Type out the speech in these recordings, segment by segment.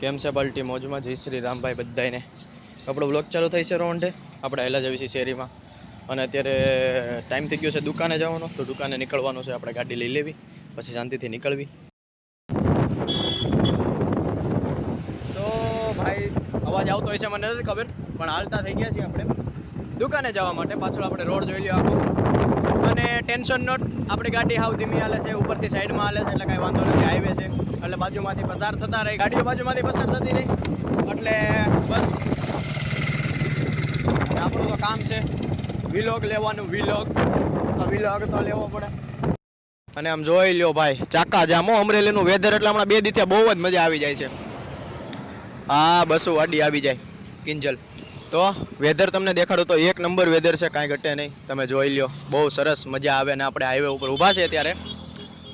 કેમ છે પલટી મોજમાં? જય શ્રી રામભાઈ બધાને આપણો બ્લોગ ચાલુ થઈ છે રોંઢે આપણે હેલા જવી છીએ શેરીમાં. અને અત્યારે ટાઈમ થઈ ગયો છે દુકાને જવાનો. તો દુકાને નીકળવાનું છે. આપણે ગાડી લઈ લેવી. પછી શાંતિથી નીકળવી. તો ભાઈ, અવાજ આવતો હોય છે, મને નથી ખબર. પણ હાલતા થઈ ગયા છીએ આપણે. દુકાને જવા માટે. પાછળ આપણે રોડ જોઈ લ્યો આખો. અને ટેન્શન નોટ, આપણી ગાડી હાવ ધીમી હાલે છે, ઉપરથી સાઈડમાં હાલે છે, એટલે કાંઈ વાંધો નથી, હાઈવે છે. એટલે બાજુમાંથી પસાર થતા રહી. ગાડીઓ બાજુમાંથી પસાર થતી રહી. એટલે બસ. આપણું તો કામ છે વિલોગ લેવાનું વિલોગ તો વિલોગ તો લેવો પડે. અને આમ જોઈ લ્યો ભાઈ, ચાકા જામો અમરેલીનું વેધર એટલે હમણાં બે દિવસે બહુ જ મજા આવી જાય છે. હા, બસો વાડી આવી જાય, કિંજલ. તો વેધર તમને દેખાડું તો એક નંબર વેધર છે, કાંઈ ઘટે નહીં. તમે જોઈ લ્યો, બહુ સરસ મજા આવે ને આપણે હાઈવે ઉપર ઊભા છે ત્યારે.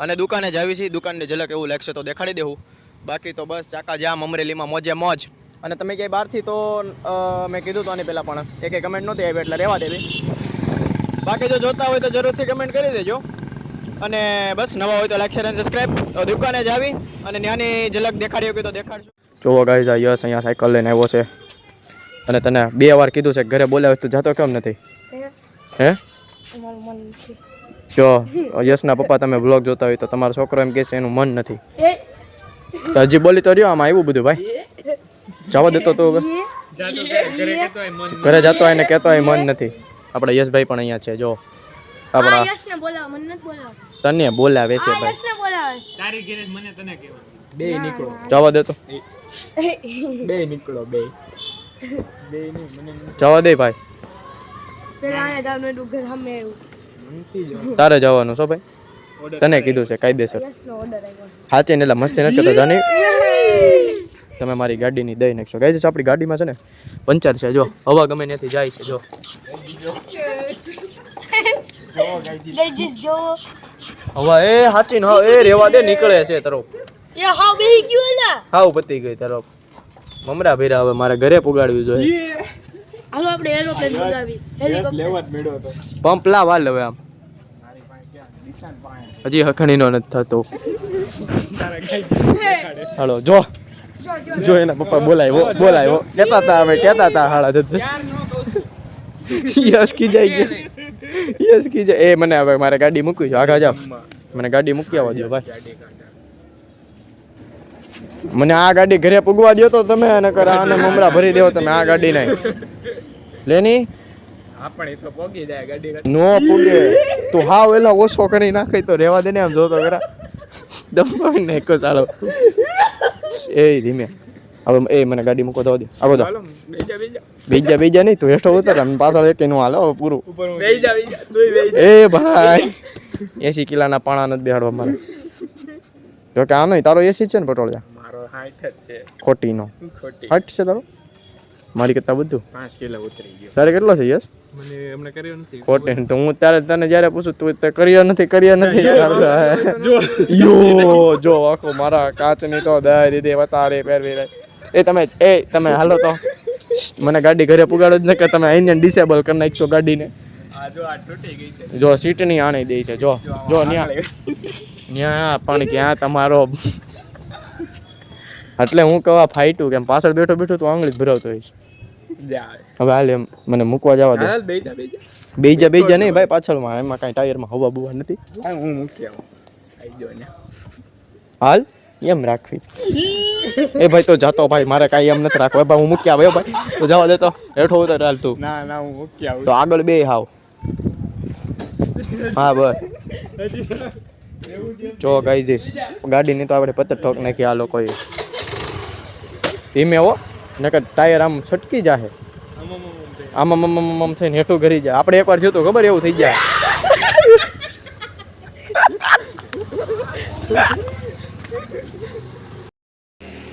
અને દુકાને જ આવી છીએ, દુકાનની ઝલક એવું લાગશે તો દેખાડી દેવું. બાકી તો બસ ચાકા જામ, અમરેલીમાં મોજે મોજ. અને તમે ક્યાંય બહારથી તો મેં કીધું તો આની પહેલાં પણ એ કંઈ કમેન્ટ નહોતી આવી એટલે રહેવા દેવી. બાકી જો જોતા હોય તો જરૂરથી કમેન્ટ કરી દેજો. અને બસ નવા હોય તો લાઈક શેર અને સબસ્ક્રાઈબ તો દુકાને જ આવી, અને નાની ઝલક દેખાડી હોય તો દેખાડજો જોવો ગાઈઝ આ યસ, અહીંયા સાયકલ લઈને આવ્યો છે. અને તને બે વાર કીધું છે કે ઘરે બોલાવે તું જાતો કેમ નથી? હે? જો યશના પપ્પા તમે બ્લોગ જોતા હોય તો તમારો છોકરો એમ કહે છે એનું મન નથી. તો હજી બોલી તો રહ્યો આમાં આવ્યું બધું ભાઈ? જવા દેતો તો ઘરે જતો હોય ને કહેતો હોય મન નથી. આપણે યશભાઈ પણ અહીંયા છે જો. આપણા યશને બોલાવો મને નથી બોલાવો. તને બોલાવે છે ભાઈ. યશને બોલાવે તારી ઘેરે મને તને કહેવાનું. બે નીકળો. જવા દેતો. બે નીકળો બે. જવા દે ભાઈ. તારે જવાનું છો ભાઈ? તને કીધું છે કાયદેસર યશનો ઓર્ડર આવ્યો સાચી ને એટલે મસ્તી નથી કરતા જાની. તમે મારી ગાડીની દઈ નાખશો. ગાઈ જશે આપણી ગાડીમાં છે ને? પંચર છે જો. હવા ગમે ત્યાંથી જાય છે જો. હવા એ સાચી ને હા, એ રેવા દે નીકળે છે તરફ હાવ બેહી ગયો ને. હાવ પતી ગઈ તરફ મમરા ભેરા હવે મારે ઘરે પુગાડવી જોઈએ. હાલો આપણે એરોપ્લેન મંગાવી હેલિકોપ્ટર લેવા જ મેળો તો પંપ લાવ હાલ હવે આમ. મારી પાસે ક્યાં? હજી હખણીનો નથી થતો. હાલો જો. જો એના પપ્પા બોલાવ્યો બોલાવ્યો કહેતા હતા અમે કહેતા હતા હાડા જતું યાર યસ કી જાય ગયા. યસ કી જાય. એ મને હવે મારે ગાડી મૂકી છે. આગળ જાવ મને ગાડી મૂકી આવવા દો ભાઈ. મને આ ગાડી ઘરે પૂગવા દો તો તમે અને કર આને મમરા ભરી દેવો તમે આ ગાડી નહીં લેની નો પૂગે. તું હાવ એલો ઓછો કરી નાખે તો રેવા દે ને આમ જોતો કરા દબાવી નાખો ચાલો એ ધીમે. હવે એ મને ગાડી મૂકો દો દે. આવો દો બેજા બેજા. નહીં તું હેઠો ઉતર આમ પાછળ એક નું હાલો હવે પૂરું. એ ભાઈ. એસી કિલાના પાણા નથી બેહાડવા મારે. જો કે આનો તારો એસી છે ને પટોળિયા? મારો હાઈટ જ છે. ખોટીનો. ખોટી? હટ છે તારો? મારી કરતા બધું? પાંચ કિલો ઉતરી ગયો. તારે કેટલો છે યસ મને એમને કર્યો નથી. ખોટી. તો હું ત્યારે તને જ્યારે પૂછું તું તે કર્યો નથી કર્યો નથી. જો યો જો આખો મારા કાચની તો દાય દીધી વતારે પહેરવી રહી. એ તમે એ તમે હાલો તો. મને ગાડી ઘરે પુગાડો જ ન કે તમે અહીંયા ડિસેબલ કરી નાખશો ગાડીને. આ જો આ તૂટી ગઈ છે. જો સીટની આણી દે છે જો જો ન્યા. ન્યા પણ ક્યાં તમારો એટલે હું કહેવા ફાઈટું કેમ પાછળ બેઠો બેઠો તો આંગળી ભરાવતો હોઈશ. હવે હાલ એમ મને મૂકવા જવા દો. બેજા બેજા નહીં ભાઈ પાછળમાં. એમાં કાંઈ ટાયરમાં હવા બુવા નથી. હું મૂકી આવું. હાલ? એમ રાખવી. એ ભાઈ તો જાતો ભાઈ મારે કાંઈ એમ નથી રાખવું. ભાઈ હું મૂકી આવે ભાઈ. તો જવા દેતો હેઠો ઉતર હાલ તું. ના ના હું મૂકી આવું. તો આગળ બે હાવ. હા બસ. જો ગાઈ જઈશ. ગાડીની તો આપણે પત્તર ઠોક નાખી આ લોકોએ. ધીમે હો, નકર ટાયર આમ છટકી જાહે. આમ આમ આમ થઈને હેઠું ઘરી જાય. આપણે એકવાર જોયું ખબર એવું થઈ જાય.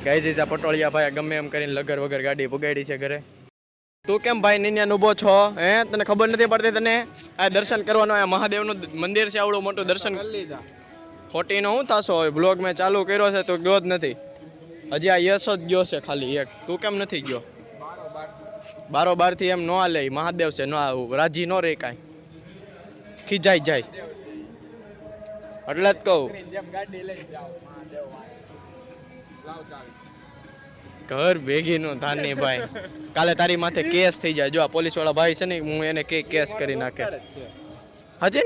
ગાઈ જઈશ આ પટોળિયા ભાઈ ગમે એમ કરીને લગર વગર ગાડી પુગાડી છે ઘરે. તું કેમ ભાઈ નિન્યાન ઊભો છો, હે? તને ખબર નથી પડતી તને? આ દર્શન કરવાનું આ મહાદેવનું મંદિર છે, આવડું મોટું દર્શન. કરી લીધા ખોટીનો હું થશો? હવે બ્લોગ મેં ચાલુ કર્યો છે તો ગયો જ નથી. હજી આ યશ જ ગયો છે ખાલી એક. તું કેમ નથી ગયો? બારો બારથી એમ ન હાલે મહાદેવ છે, ન રાજી ન રે કાંઈ. ખીજાઈ જાય. એટલે જ કહું. ઘર ભેગી નો ધાની ભાઈ. કાલે તારી માથે કેસ થઈ જાય. જો આ પોલીસવાળા ભાઈ છે ને, હું એને કે કેસ કરી નાખે. હાજી?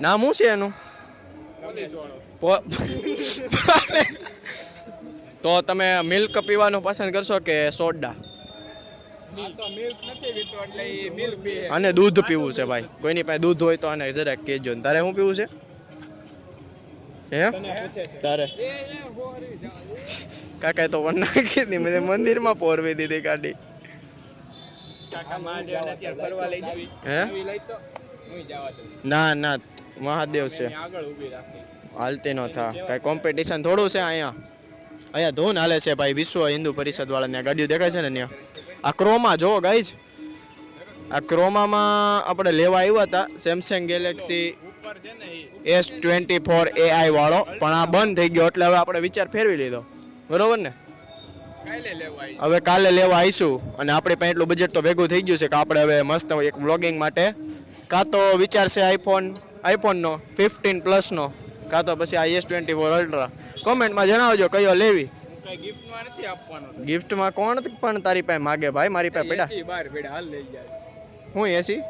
નામ શું છે એનું? તો તમે મિલ્ક પીવાનું પસંદ કરશો કે સોડા? અને દૂધ પીવું છે ભાઈ. કોઈની પાસે દૂધ હોય તો આને જરાક કહેજો તારે શું પીવું છે? હે? તારે. કાકા તો પણ નાખી હતી મેં મંદિરમાં પોરવી દીધી ગાડી. હે? ના ના. મહાદેવ છે. હાલતી નો થા. કઈ કોમ્પિટિશન થોડું છે અહીંયા. અહીંયા ધૂન હાલે છે ભાઈ વિશ્વ હિન્દુ પરિષદ વાળા ત્યાં ગાડીઓ દેખાય છે ને ત્યાં. આ ક્રોમા જો ગાઈજ આ ક્રોમામાં આપણે લેવા આવ્યા હતા Samsung Galaxy S twenty four AI વાળો પણ આ બંધ થઈ ગયો એટલે હવે આપણે વિચાર ફેરવી લીધો. બરોબર ને? હવે કાલે લેવા આવીશું અને આપણે પાસે એટલું બજેટ તો ભેગું થઈ ગયું છે કે આપણે હવે મસ્ત એક વ્લોગિંગ માટે. કાં તો વિચાર છે આઈફોન આઈફોનનો ફિફ્ટીન પ્લસનો કાં તો પછી આ એસ ટ્વેન્ટી ફોર અલ્ટ્રા કોમેન્ટમાં જણાવજો કયો લેવી? ગિફ્ટમાં કોણ પણ તારી પાસે માગે ભાઈ મારી પાસે પીડા. હું એસી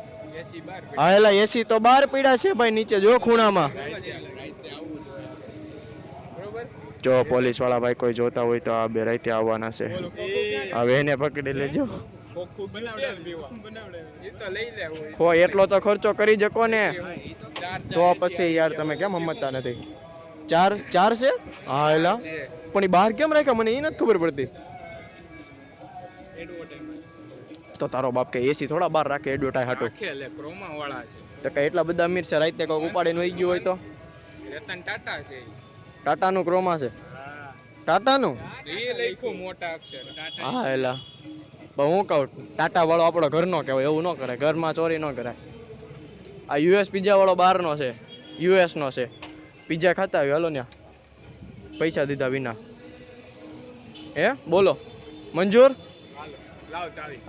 હા એલા એસી તો બાર પીડા છે ભાઈ નીચે જો ખૂણામાં. જો પોલીસવાળા ભાઈ કોઈ જોતા હોય તો આ બે રાતે આવવાના છે. હવે એને પકડી લેજો. ખો એટલો તો ખર્ચો કરી શકો ને તો પછી યાર તમે કેમ સમજતા નથી? ચાર ચાર છે? હા એલા. પણ એ બહાર કેમ રાખ્યા? મને એ નથી ખબર પડતી. તો તારો બાપ કે એસી થોડા બહાર રાખે એડવર્ટાઈ હાટો. તો કે એટલા બધા અમીર છે રાતે કોઈક ઉપાડીને વહી ગયું હોય તો? ટાટાનું ક્રોમા છે? ટાટાનું? હા એલા. પણ હું કહું ટાટા વાળો આપણો ઘરનો કહેવાય એવું ન કરે ઘરમાં ચોરી ન કરાય. આ યુએસ પિઝા વાળો બહારનો છે યુએસનો છે. પિઝા ખાતા આવ્યો હાલો ન્યા. પૈસા દીધા વિના. હે? બોલો. મંજૂર?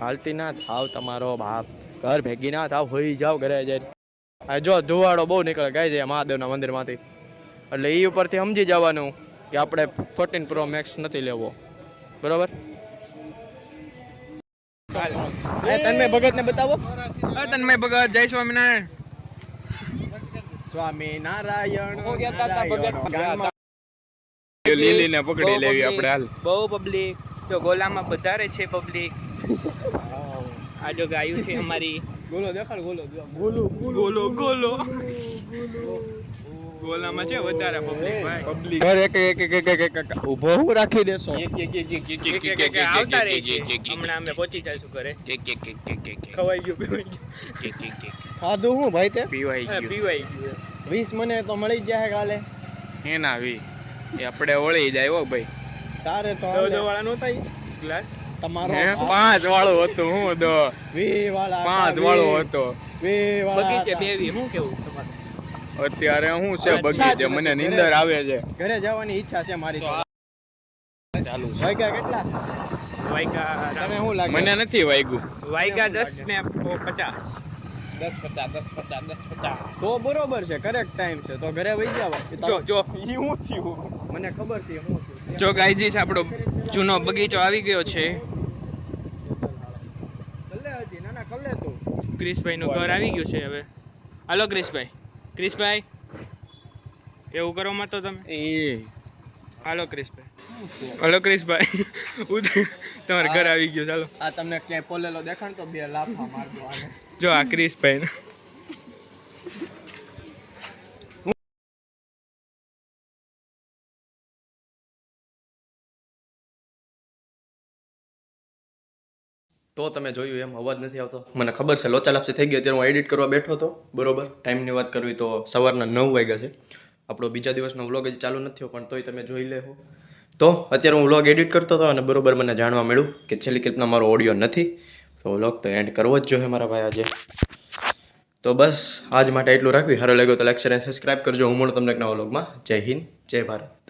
હાલતી ના થાવ તમારો બાપ. ઘર ભેગી ના થાવ હોઈ જાવ ઘરે જઈને. આ જો ધુવાડો બહુ નીકળે ગાય છે મહાદેવના મંદિરમાંથી. એટલે એ ઉપરથી સમજી જવાનું કે આપણે ફોર્ટીન પ્રો મેક્સ નથી લેવો. બરોબર? તન્મય ભગત ને બતાવો તન્મય ભગત જય સ્વામિનારાયણ. સ્વામી નારાયણ લીલીને પકડી લેવી આપણે હાલ. બહુ પબ્લિક. જો ગોલામાં વધારે છે પબ્લિક. આ જો ગાયું છે અમારી. ગોલો દેખાડ ગોલો. ગોલો ગોલો. ગોલામાં છે વધારે પબ્લિક ભાઈ પબ્લિક ઘર એક એક એક એક એક એક ઊભો હું રાખી દેશો આવતા રહે છે હમણાં અમે પહોંચી જઈશું ઘરે ખવાઈ ગયું પીવાઈ ગયું ખાધું હું ભાઈ તે પીવાઈ હા, ગયું પીવાઈ ગયું વીસ મને તો મળી જ જાય કાલે એના વી એ આપણે ઓળી જાય હો ભાઈ તારે તો દો દો વાળા નહોતા થાય ગ્લાસ તમારો પાંચ વાળો હતો હું દો વી વાળા પાંચ વાળો હતો વી વાળા બગીચે. બેવી શું કેવું અત્યારે શું છે બગીચે મને નીંદર આવે છે. ઘરે જવાની ઈચ્છા છે મારી તો. ચાલુ વાગ્યા કેટલા? વાયગા તમે શું લાગે? મને નથી વાગ્યું વાયગા દસ ને પચાસ. તો બરોબર છે કરેક્ટ ટાઈમ છે. તો ઘરે વહી જાવ જો જો. એ હું થયું? મને ખબર છે હું જો ગાયજીસ આપણો જૂનો બગીચો આવી ગયો છે. કલ્લે હતી ના ના કલ્લે તું. ક્રિશભાઈ નું ઘર આવી ગયું છે હવે. હાલો ક્રિશભાઈ. ક્રિશભાઈ એવું કરો માં તો તમે? એ. હાલો ક્રિશભાઈ. હાલો ક્રિશભાઈ. હું તમારે ઘર આવી ગયું ચાલો. આ તમને ક્યાંય પોલેલો દેખાણ તો બે લાફા મારજો આને. જો આ ક્રિશભાઈ તો તમે જોયું એમ, અવાજ નથી આવતો. મને ખબર છે લોચા લાપસી થઈ ગઈ અત્યારે હું એડિટ કરવા બેઠો હતો. બરોબર? ટાઈમની વાત કરવી તો સવારના નવ વાગ્યા છે. આપણો બીજા દિવસનો વ્લોગ હજી ચાલુ નથી થયો, પણ તોય તમે જોઈ લેવો તો અત્યારે હું વ્લોગ એડિટ કરતો હતો અને બરોબર મને જાણવા મળ્યું કે છેલ્લી ક્લિપના મારો ઓડિયો નથી. તો વ્લોગ તો એન્ડ કરવો જ જોઈએ મારા ભાઈ આજે. તો બસ, આજ માટે એટલું રાખવી હારો લાગ્યો તો લાઈક શેર અને સબસ્ક્રાઈબ કરજો. હું મળું તમને એક નવા વ્લોગમાં જય હિન્દ, જય ભારત.